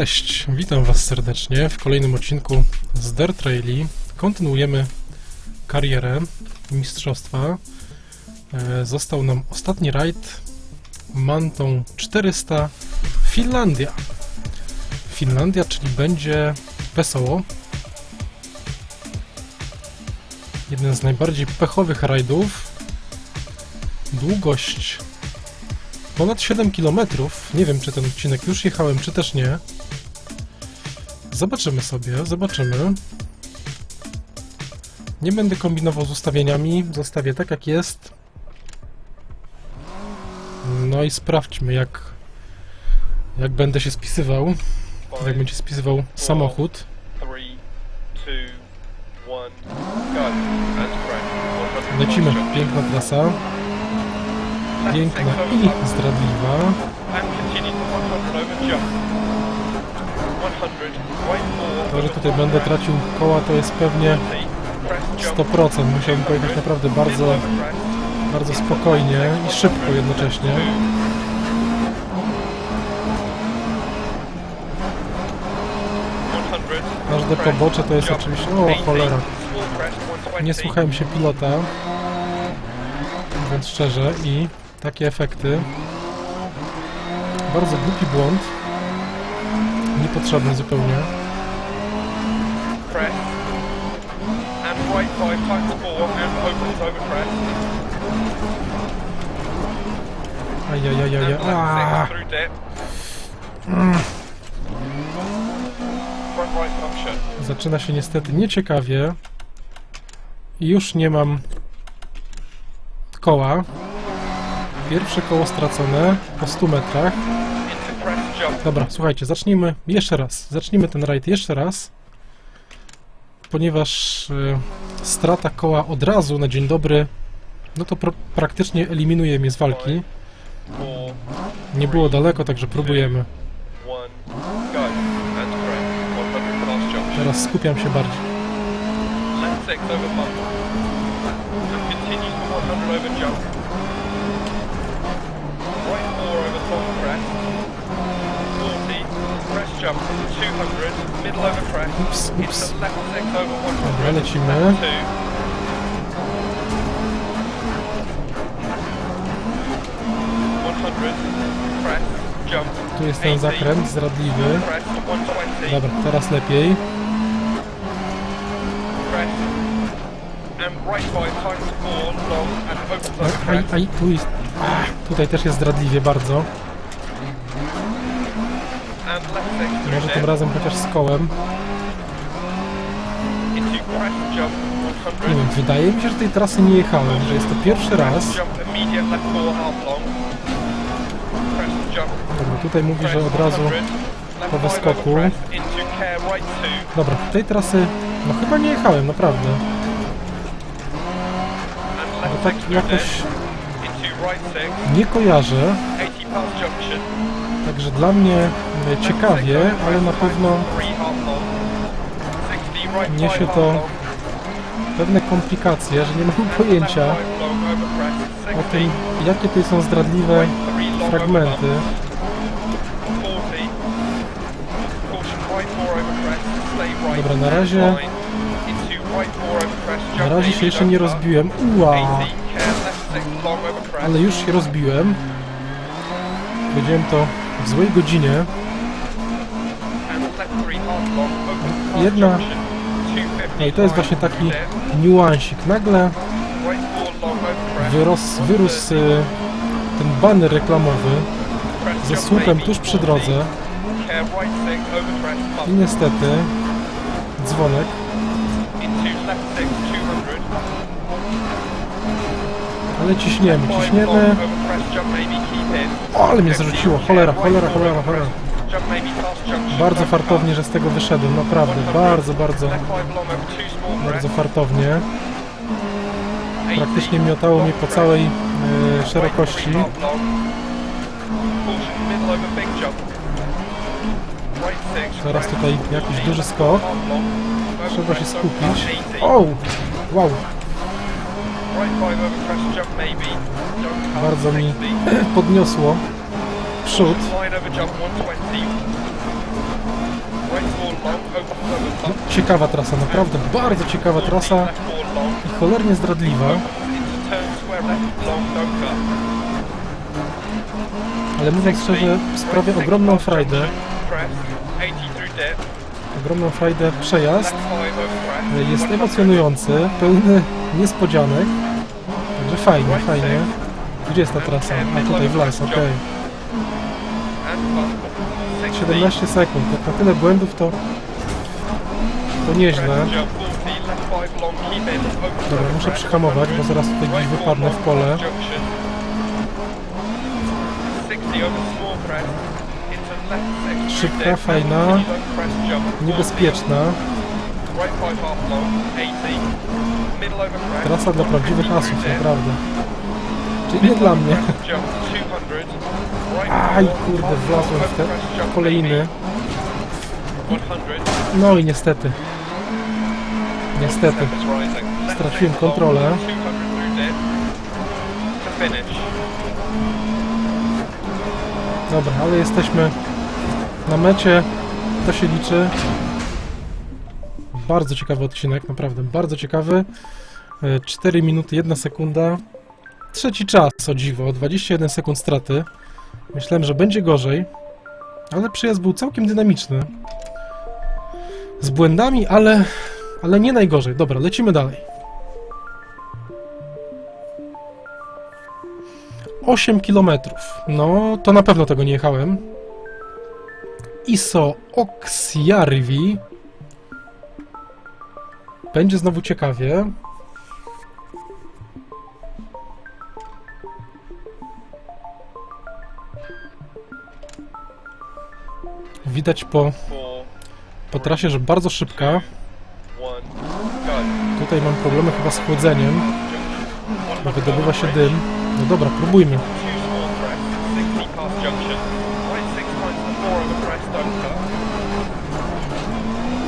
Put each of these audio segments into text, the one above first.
Cześć, witam Was serdecznie w kolejnym odcinku z Dirt Rally. Kontynuujemy karierę mistrzostwa. E, Został nam ostatni rajd Mantą 400 Finlandia. Finlandia, czyli będzie wesoło. Jeden z najbardziej pechowych rajdów. Długość ponad 7 km. Nie wiem, czy ten odcinek już jechałem, czy też nie. Zobaczymy sobie, zobaczymy. Nie będę kombinował z ustawieniami, zostawię tak jak jest. No i sprawdźmy jak, jak będę się spisywał, jak będzie spisywał samochód. three, two, one, go. That's correct. 100 Lecimy, piękna trasa, piękna i zdradliwa. To 100 over jump. 100, wait for... To, że tutaj będę tracił koła to jest pewnie 40, press jump. 100%. Musiałbym pojechać naprawdę bardzo, bardzo spokojnie i szybko jednocześnie. 100, Każde pobocze to jest oczywiście... 80, O cholera. small crest, 120. Nie słuchałem się pilota. Mówiąc szczerze i takie efekty. Bardzo głupi błąd. Niepotrzebny zupełnie. Press. And right five times four and opens over crest. Ajajajaj. And Aaaa! left six through dip. Front right function. Zaczyna się niestety nieciekawie. Już nie mam koła. Pierwsze koło stracone po 100 metrach. Dobra, słuchajcie, zacznijmy jeszcze raz. Zacznijmy ten rajd jeszcze raz. Ponieważ y, strata koła od razu na dzień dobry, no to praktycznie eliminuje mnie z walki. Nie było daleko, także próbujemy. one, go. That's correct. 100 class jump. Teraz skupiam się bardziej. Left six over bump. And continue to 100 over jump. Jump. 200. Middle over crest. Left over 100. Dobra, lecimy. Two. 100. Press. Jump. Tu jest ten 80. zakręt zdradliwy. Press. 120. Dobra, teraz lepiej. Aj, aj, tu jest... Tutaj też jest zdradliwie bardzo. And left six through Może tym razem chociaż z kołem. Nie 100. wiem, wydaje mi się, że tej trasy nie jechałem, że jest to pierwszy raz. Dobra, tutaj mówi, że od razu 100. Left po wyskoku. Dobra, tej trasy no chyba nie jechałem, naprawdę. Bo tak jakoś nie kojarzę, 80 past junction. także dla mnie ciekawie, ale na pewno Three half long. 60 right Niesie to pewne komplikacje, że nie mam pojęcia o 60. tym, jakie tutaj są zdradliwe fragmenty. bump. 40. Caution right four over crest. Stay right. Dobra, na razie, na razie się jeszcze nie rozbiłem. Ua! 80. Care left six long over crest. Ale już się rozbiłem. Powiedziałem to w złej godzinie. And left three half long over crest Jedna- junction. 250 No i to jest właśnie taki niuansik. Nagle wyros, wyrósł ten baner reklamowy ze słupem tuż przy 40. drodze i niestety dzwonek. Into left six 200. Ale ciśniemy, ciśniemy. O, ale mnie zarzuciło, cholera, cholera, cholera, cholera. Bardzo fartownie, że z tego wyszedłem, naprawdę, bardzo, bardzo, bardzo fartownie. 80. Praktycznie miotało mnie po całej Right szerokości. Teraz tutaj jakiś duży skok. Trzeba się skupić. cut. 80. O! Wow, bardzo mi 60. podniosło przód. Line over jump 120. long, opens over bump. Ciekawa trasa, naprawdę bardzo ciekawa trasa i cholernie zdradliwa, ale mówiąc szczerze, sprawia ogromną frajdę, Crest, 80 through dip, ogromną frajdę przejazd. left 5 over crest. Jest 100, emocjonujący, pełny niespodzianek, także fajnie, fajnie. Gdzie jest ta trasa? A tutaj w las, okej. 60, 17 sekund, jak na tyle błędów to, to nieźle. crest, jump 40, left 5 long, keep in, opens Dobra, muszę przyhamować, bo zaraz tutaj gdzieś wypadnę w pole. cross junction. 60 over small crest, into left six, Szybka, fajna, continue long crest jump, 40, Niebezpieczna. Right 5 half long, 80, middle over crest. Trasa dla prawdziwych 50 asów, naprawdę. Czyli nie dla mnie. Jump 200, right Aj, kurde, wlazłem w te kolejny. 100, No i niestety, niestety. Straciłem kontrolę. 200 through dip, to finish. Dobra, ale jesteśmy na mecie, to się liczy. Bardzo ciekawy odcinek, naprawdę bardzo ciekawy. E, 4 minuty, 1 sekunda. Trzeci czas, o dziwo, 21 sekund straty. Myślałem, że będzie gorzej, ale przyjazd był całkiem dynamiczny. Z błędami, ale, ale nie najgorzej. Dobra, lecimy dalej. 8 km. No, to na pewno tego nie jechałem. Iso Oksjarvi. Będzie znowu ciekawie. Widać po, po trasie, że bardzo szybka. Tutaj mam problemy chyba z chłodzeniem. 100 Wydobywa się dym. No dobra, próbujmy. Two small crest, 60 past junction. Right six times the four over crest, don't cut.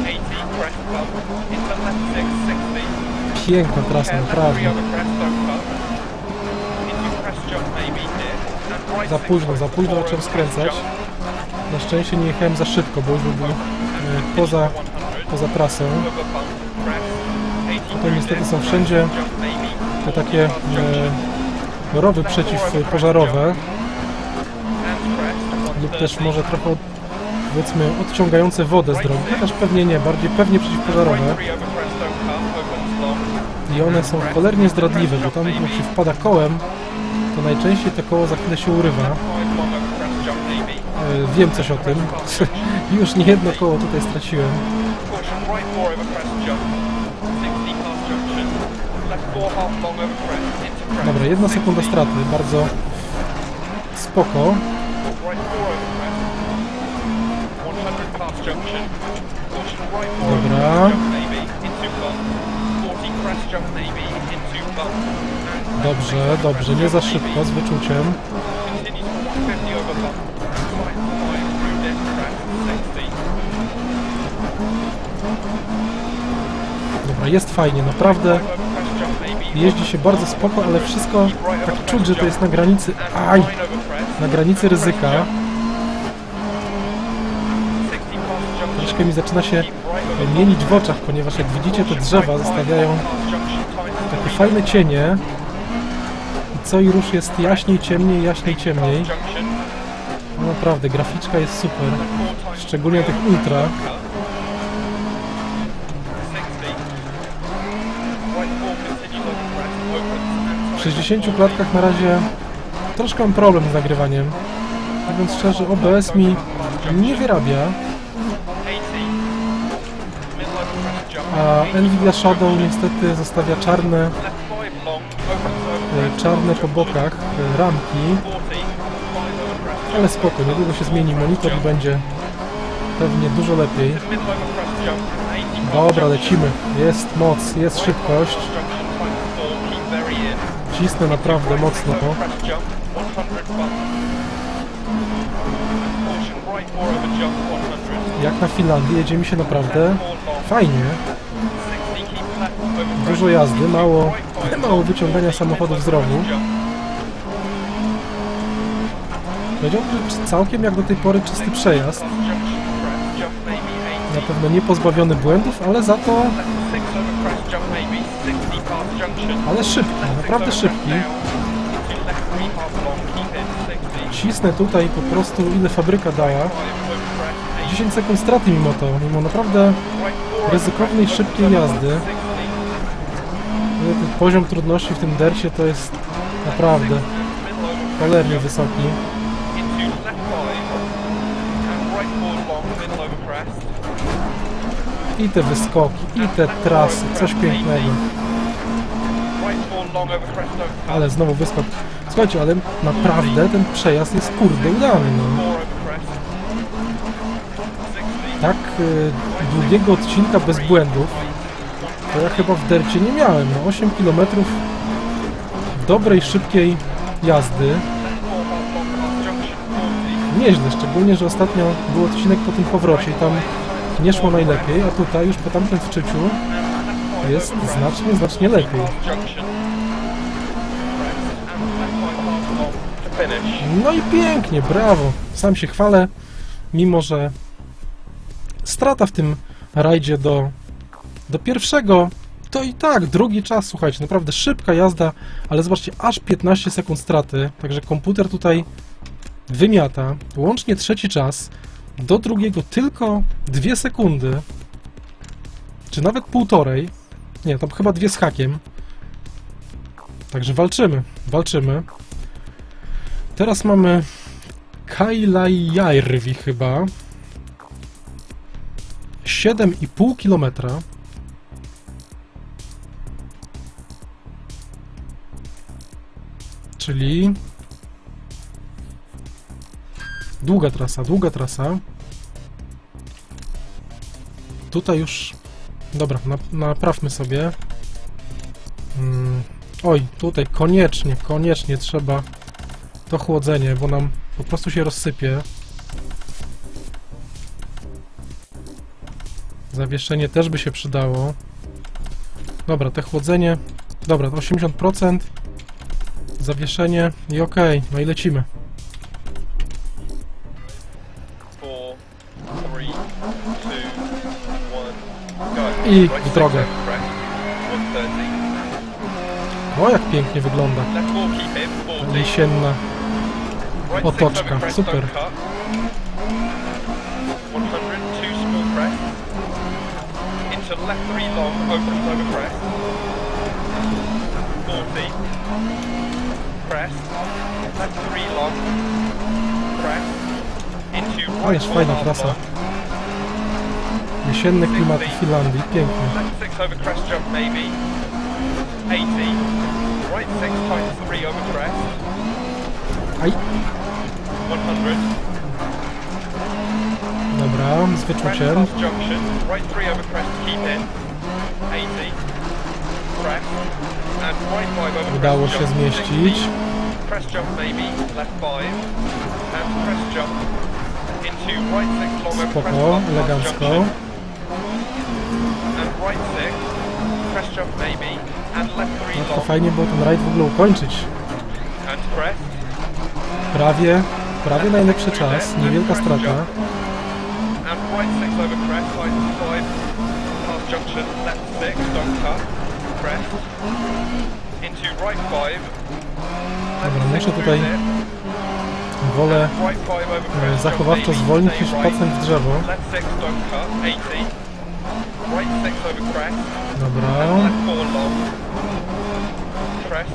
80 crest bump. Into left six, 60. Piękna trasa, naprawdę. Za późno, za późno zacząłem skręcać. Na szczęście nie jechałem za szybko, bo już by był e, poza, poza. 80 Tutaj niestety są wszędzie te takie e, rowy przeciwpożarowe lub też może trochę powiedzmy odciągające wodę z drogi, chociaż pewnie nie, bardziej pewnie przeciwpożarowe i one są cholernie zdradliwe, bo tam jak się wpada kołem, to najczęściej to koło za chwilę się urywa. Wiem coś o tym, już nie jedno koło tutaj straciłem. Dobra, jedna sekunda straty, bardzo spoko. Dobra. Dobrze, dobrze, nie za szybko, z wyczuciem. Dobra, jest fajnie, naprawdę. Jeździ się bardzo spoko, ale wszystko tak czuć, że to jest na granicy... Aj! Na granicy ryzyka. Troszkę mi zaczyna się mienić w oczach, ponieważ jak widzicie te drzewa zostawiają takie fajne cienie. I co i rusz jest jaśniej, ciemniej, jaśniej, ciemniej. Naprawdę, graficzka jest super. Szczególnie tych ultra. W 60 klatkach na razie troszkę mam problem z nagrywaniem. Mówiąc szczerze, OBS mi nie wyrabia, a Nvidia Shadow niestety zostawia czarne, e, czarne po bokach e, ramki, ale spoko, niedługo się zmieni monitor i będzie pewnie dużo lepiej. Dobra, lecimy. Jest moc, jest szybkość. Cisnę naprawdę mocno. Jak na Finlandii jedzie mi się naprawdę fajnie. Dużo jazdy, mało, mało wyciągania samochodów z rowu. Powiedziałbym, że całkiem jak do tej pory czysty przejazd. Na pewno nie pozbawiony błędów, ale za to Left six over crest jump maybe. 60 past junction. ale szybki, naprawdę szybki. crest down. Into left three half long, keep in 60. Cisnę tutaj po prostu ile fabryka crest, 10 sekund straty mimo to, mimo naprawdę ryzykownej, szybkiej jazdy. 60. ten poziom trudności w tym dercie to jest naprawdę cholernie wysoki. into left five and right four long middle over crest. I te wyskoki, i te trasy, coś pięknego. Ale znowu wyskok. Słuchajcie, ale naprawdę ten przejazd jest kurde udany, no. Four over crest. 60. Tak y, długiego odcinka bez błędów to ja chyba w dercie nie miałem. No 8 km dobrej, szybkiej jazdy. Left four half long past junction 40. Nieźle, szczególnie, że ostatnio był odcinek po tym powrocie i tam nie szło najlepiej, a tutaj już po tamtym wczyciu jest znacznie, znacznie lepiej. No i pięknie, brawo. Sam się chwalę, mimo że strata w tym rajdzie do, do pierwszego, to i tak drugi czas, słuchajcie, naprawdę szybka jazda, ale zobaczcie, aż 15 sekund straty, także komputer tutaj wymiata. Łącznie trzeci czas, do drugiego tylko 2 sekundy, czy nawet półtorej, nie, tam chyba dwie z hakiem. Także walczymy, walczymy. Teraz mamy Kailajärvi chyba. 7,5 kilometra. Czyli długa trasa, długa trasa. Tutaj już dobra, na, naprawmy sobie. Mm. Oj, tutaj koniecznie, koniecznie trzeba to chłodzenie, bo nam po prostu się rozsypie. Zawieszenie też by się przydało. Dobra, te chłodzenie. Dobra, to 80%. Zawieszenie i okej, no i lecimy. I w drogę. over crest. 130. O, jak pięknie wygląda. Left four keep in 40. Jesienna. Otoczka, super. don't cut. 100, two small crest. Into left three long, opens over crest. 40. Crest. Left three long. Crest. Into right Ależ four fajna trasa. Six times three over crest. Aj, 100. dobra, z wyczuciem. past junction. Right three over crest keep in. 80. Crest. And right five over Udało się zmieścić. 60. Crest jump maybe. Left five. And crest jump. Into right six long over crest Spoko, elegancko. And right six. Crest jump maybe. And left three No to long. fajnie było ten rajd w ogóle ukończyć. And. Prawie, prawie najlepszy czas, niewielka strata. And right six over crest, side five, past junction, left six, don't cut, crest, into right five, left Dobra, six muszę tutaj wolę right five over e, crest, zachowawczo zwolnić niż stay pacnąć w drzewo. left six, don't cut, 80, right six over crest, Dobra, left four long, crest,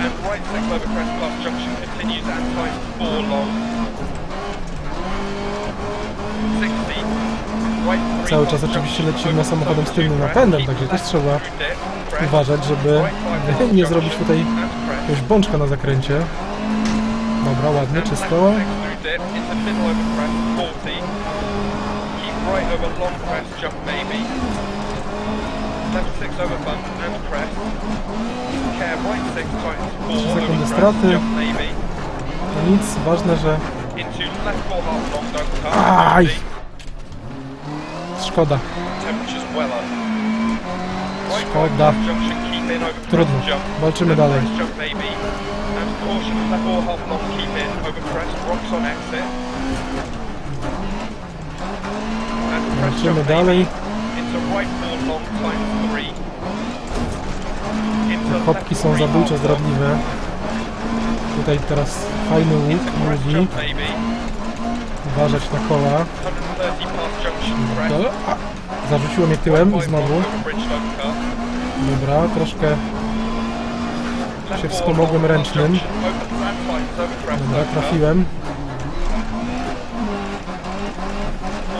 and right six over crest past junction continues and times four long, 60, right three Cały czas oczywiście lecimy samochodem z tylnym napędem, także też trzeba uważać, żeby nie zrobić tutaj jakiegoś bączka na zakręcie. Dobra, ładnie, czysto. Right over long crest, jump maybe. Left six over bump and crest. Care right six times four over straty. jump maybe. No nic, ważne, że Into left four half long, don't cut. Aj. 50. szkoda. Temperature's weller. Right Szkoda. Trudno. Walczymy dalej. jump maybe. And caution left four half long, keep in over crest, rocks on exit. And crest Lecimy jump dalej. maybe. Into right four long times three. Into Te left chopki są half zdradliwe. Tutaj teraz fajny łuk mówi. Uważać na koła. 130 past junction crest. Do, a, zarzuciło mnie tyłem znowu. Dobra, troszkę się wspomogłem ręcznym. Dobra, trafiłem.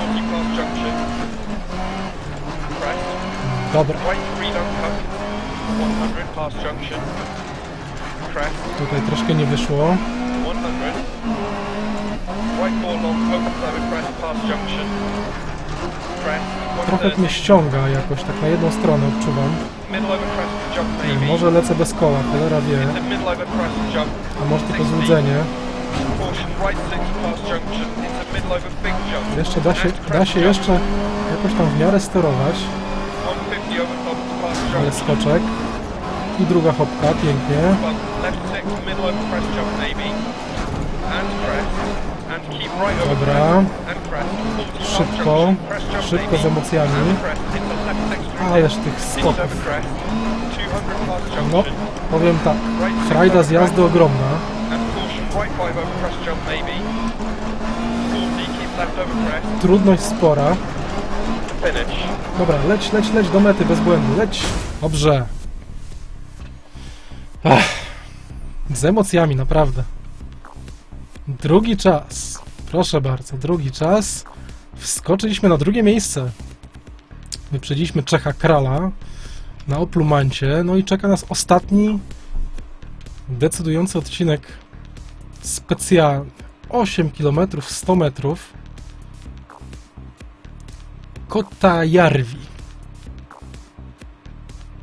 40 past junction. Crest. Dobra, Right three don't cut. 100 past junction. Crest. tutaj troszkę nie wyszło. 100. Right four long open over crest past junction. Crest. Trochę 130. mnie ściąga jakoś, tak na jedną stronę odczuwam. Nie. Może lecę bez koła, cholera wie. A może 60. złudzenie. Jeszcze da się, da się jeszcze jakoś tam w miarę sterować. 150 over top past Ale junction. skoczek. I druga hopka, pięknie. Dobra. crest. And crest. 40 past Szybko, szybko z emocjami. Ależ dip. tych skoków. over crest. 200 past No, powiem tak. Frajda z jazdy ogromna. And caution right five over crest jump maybe. 40 keep left over crest. Trudność spora. Finish. Dobra, leć, leć, leć do mety bez błędu. Leć. Dobrze. Ach, z emocjami, naprawdę. Drugi czas. Proszę bardzo, drugi czas. Wskoczyliśmy na drugie miejsce. Wyprzedziliśmy Czecha Krala na Oplumancie. No i czeka nas ostatni decydujący odcinek specjalny. 8 km 100 metrów. Kotajarvi.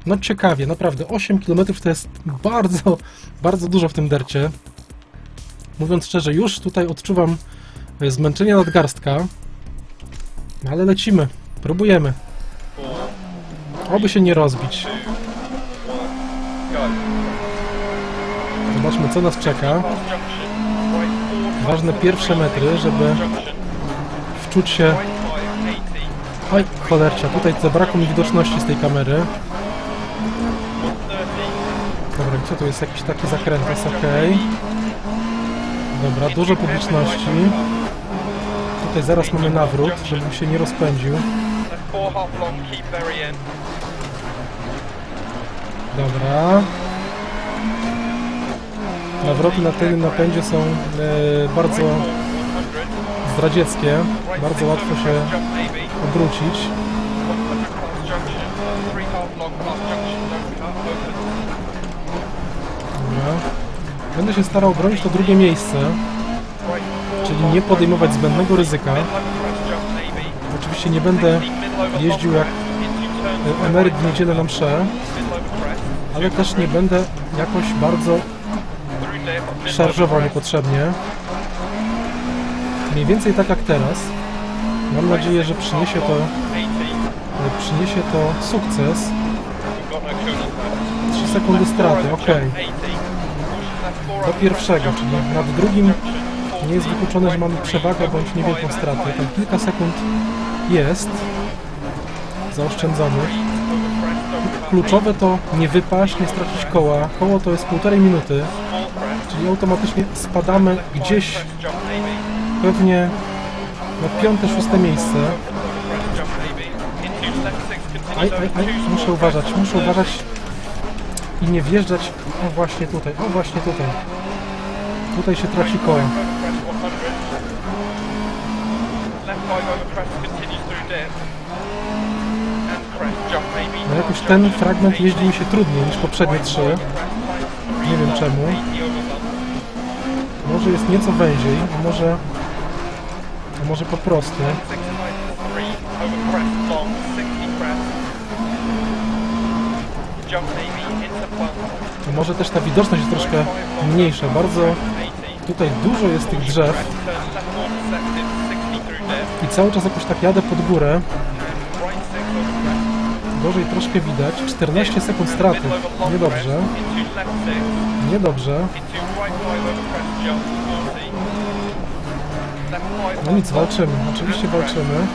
No ciekawie, naprawdę. 8 km to jest bardzo, bardzo dużo w tym dercie. Mówiąc szczerze, już tutaj odczuwam e, zmęczenie nadgarstka. Ale lecimy, próbujemy. Oby się nie rozbić. Zobaczmy, co nas czeka. Ważne pierwsze metry, żeby. Wczuć się... Right five, 80. Oj, cholercia, tutaj zabrakło mi widoczności z tej kamery. 130. Dobra, co tu jest? Jakiś taki zakręt, jest ok. Dobra, dużo publiczności. Tutaj zaraz mamy nawrót, żebym się nie rozpędził. Dobra. Nawroty na tym napędzie są e, bardzo Right four, 100. zdradzieckie. Bardzo łatwo się obrócić. 100 past junction. Three half long past junction, don't cut, open. Dobra. Będę się starał bronić to drugie miejsce, czyli nie podejmować zbędnego ryzyka. Oczywiście nie będę 60 middle over jeździł jak e, emeryt w niedzielę na crest. ale też nie będę jakoś bardzo szarżował niepotrzebnie. Mniej więcej tak jak teraz. Mam nadzieję, że przyniesie to, 80. przyniesie to sukces. We've got no coolant left. 3 sekundy straty, ok. Do Do pierwszego, czyli nad drugim nie jest wykluczone, że mamy przewagę bądź niewielką stratę. Tam kilka sekund jest zaoszczędzonych. Kluczowe to nie wypaść, nie stracić koła. Koło to jest półtorej minuty, czyli automatycznie spadamy gdzieś pewnie na piąte, szóste miejsce. Aj, aj, aj, muszę uważać, muszę uważać i nie wjeżdżać. O właśnie tutaj, o właśnie tutaj. Tutaj się traci koła. No jakoś ten fragment jeździ mi się trudniej niż poprzednie trzy. Nie wiem czemu. Może jest nieco węziej, może... Może po prostu. A może też ta widoczność jest troszkę mniejsza. Bardzo tutaj dużo jest tych drzew i cały czas jakoś tak jadę pod górę. Gorzej troszkę widać. 14 sekund straty. Niedobrze. Niedobrze. No nic, walczymy. Oczywiście walczymy.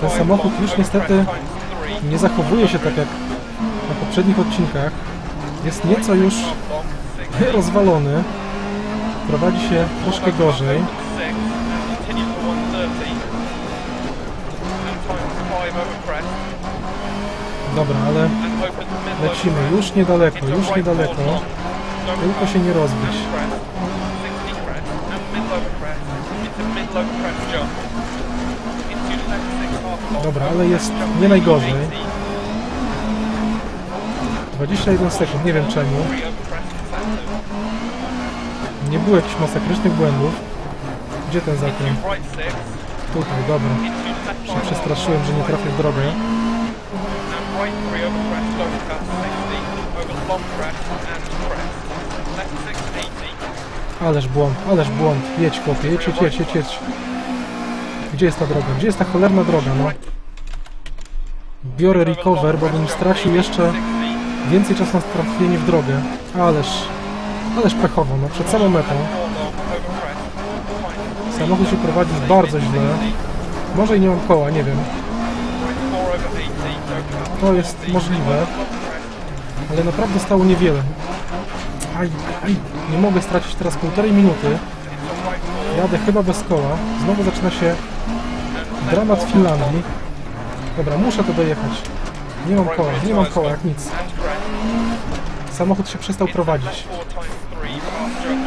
Ten samochód już niestety nie zachowuje się tak jak na poprzednich odcinkach. Jest nieco już rozwalony. Prowadzi się troszkę gorzej. Dobra, ale lecimy już niedaleko, już niedaleko. Tylko się nie rozbić. Dobra, ale jest nie najgorzej. 21 sekund, nie wiem czemu. Nie było jakichś masakrycznych błędów. Gdzie ten zakręt? Tutaj, dobra. Się przestraszyłem, że nie trafię w drogę. Ależ błąd, ależ błąd. Jedź chłopie, jedź, jedź, jedź, jedź, jedź. Gdzie jest ta droga? Gdzie jest ta cholerna droga, no? Biorę recover, bo bym stracił jeszcze więcej czasu na trafienie w drogę. Ależ, ależ pechowo, no przed samą metą. Samochód się prowadzi bardzo źle. Może i nie mam koła, nie wiem. To jest możliwe, ale naprawdę stało niewiele. Aj, aj, nie mogę stracić teraz półtorej minuty. Jadę chyba bez koła. Znowu zaczyna się dramat Finlandii. Dobra, muszę to dojechać. Nie mam koła, nie mam koła, jak nic. Samochód się przestał prowadzić.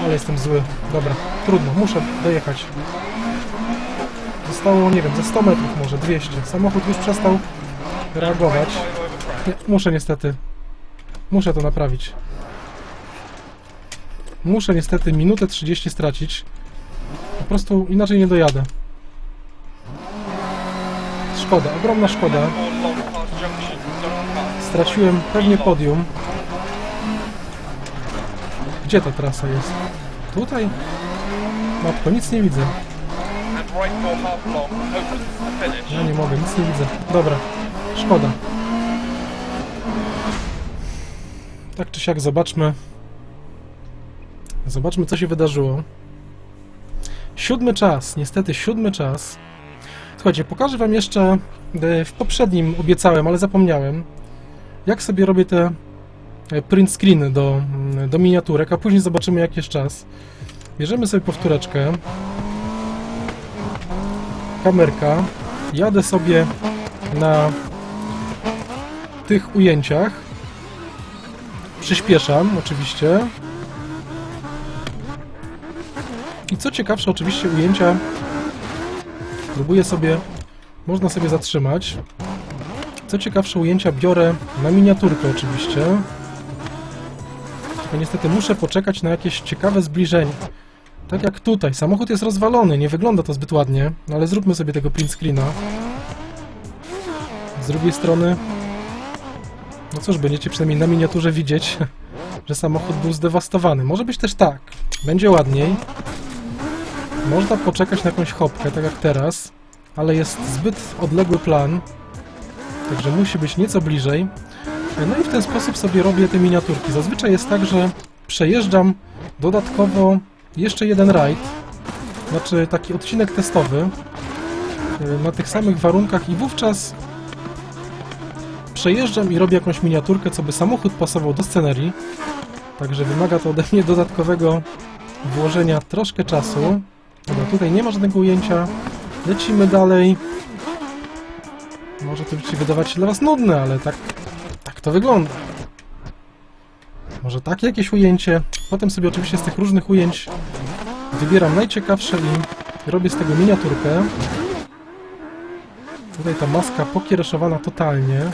Ale jestem zły. Dobra, trudno, muszę dojechać. Zostało, nie wiem, ze 100 metrów może, 200. Samochód już przestał reagować. Nie, muszę niestety. Muszę to naprawić. Muszę niestety minutę 30 stracić. Po prostu inaczej nie dojadę. Szkoda, ogromna szkoda. Straciłem pewnie podium. Gdzie ta trasa jest? Tutaj? Matko, nic nie widzę. Ja nie mogę, nic nie widzę. Dobra, szkoda. Tak czy siak zobaczmy. Zobaczmy, co się wydarzyło. Siódmy czas, niestety siódmy czas. Słuchajcie, pokażę wam jeszcze, e, w poprzednim obiecałem, ale zapomniałem, jak sobie robię te e, print screeny do, mm, do miniaturek, a później zobaczymy, jaki jest czas. Bierzemy sobie powtóreczkę. Kamerka. Jadę sobie na tych ujęciach. Przyspieszam, oczywiście. I co ciekawsze, oczywiście ujęcia próbuję sobie, można sobie zatrzymać. Co ciekawsze, ujęcia biorę na miniaturkę oczywiście. Tylko niestety muszę poczekać na jakieś ciekawe zbliżenie. Tak jak tutaj, samochód jest rozwalony, nie wygląda to zbyt ładnie, no ale zróbmy sobie tego print screena. Z drugiej strony, no cóż, będziecie przynajmniej na miniaturze widzieć, że samochód był zdewastowany. Może być też tak, będzie ładniej. Można poczekać na jakąś chopkę, tak jak teraz, ale jest zbyt odległy plan, także musi być nieco bliżej. No i w ten sposób sobie robię te miniaturki. Zazwyczaj jest tak, że przejeżdżam dodatkowo jeszcze jeden rajd, znaczy taki odcinek testowy y, na tych samych warunkach i wówczas przejeżdżam i robię jakąś miniaturkę, co by samochód pasował do scenerii. Także wymaga to ode mnie dodatkowego włożenia troszkę czasu. Dobra, tutaj nie ma żadnego ujęcia. Lecimy dalej. Może to się wydawać się dla Was nudne, ale tak, tak to wygląda. Może takie jakieś ujęcie. Potem sobie oczywiście z tych różnych ujęć wybieram najciekawsze i robię z tego miniaturkę. Tutaj ta maska pokiereszowana totalnie.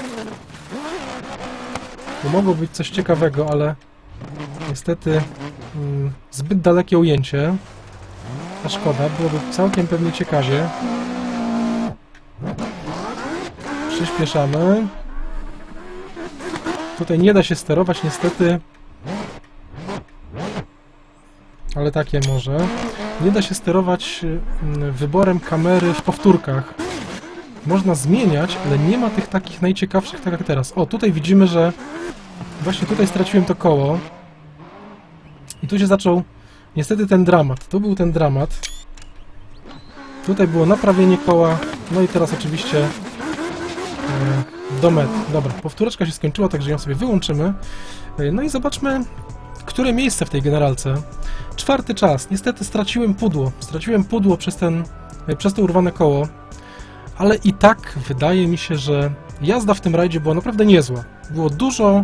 Tu mogło być coś ciekawego, ale niestety mm, zbyt dalekie ujęcie. A szkoda, byłoby całkiem pewnie ciekawie. Przyspieszamy. Tutaj nie da się sterować niestety. Ale takie może. Nie da się sterować mm, wyborem kamery w powtórkach. Można zmieniać, ale nie ma tych takich najciekawszych tak jak teraz. O, tutaj widzimy, że właśnie tutaj straciłem to koło. I tu się zaczął niestety ten dramat. Tu był ten dramat. Tutaj było naprawienie koła. No i teraz oczywiście e, do mety. Dobra, powtóreczka się skończyła, także ją sobie wyłączymy. E, no i zobaczmy, które miejsce w tej generalce. Czwarty czas. Niestety straciłem pudło. Straciłem pudło przez, ten, e, przez to urwane koło. Ale i tak wydaje mi się, że jazda w tym rajdzie była naprawdę niezła. Było dużo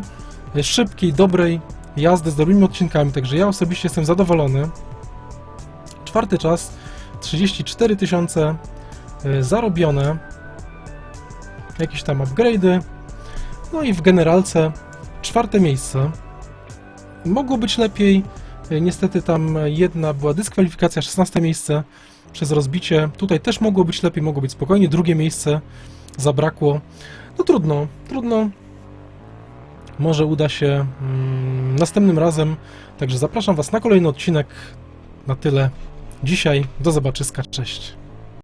e, szybkiej, dobrej jazdy z dobrymi odcinkami, także ja osobiście jestem zadowolony. Czwarty czas 34 tysiące y, zarobione, jakieś tam upgrade'y, no i w generalce czwarte miejsce. Mogło być lepiej, y, niestety tam jedna była dyskwalifikacja, 16 miejsce przez rozbicie. Tutaj też mogło być lepiej, mogło być spokojnie, drugie miejsce zabrakło. No trudno, trudno. Może uda się mm, następnym razem. Także zapraszam Was na kolejny odcinek. Na tyle dzisiaj. Do zobaczyska. Cześć.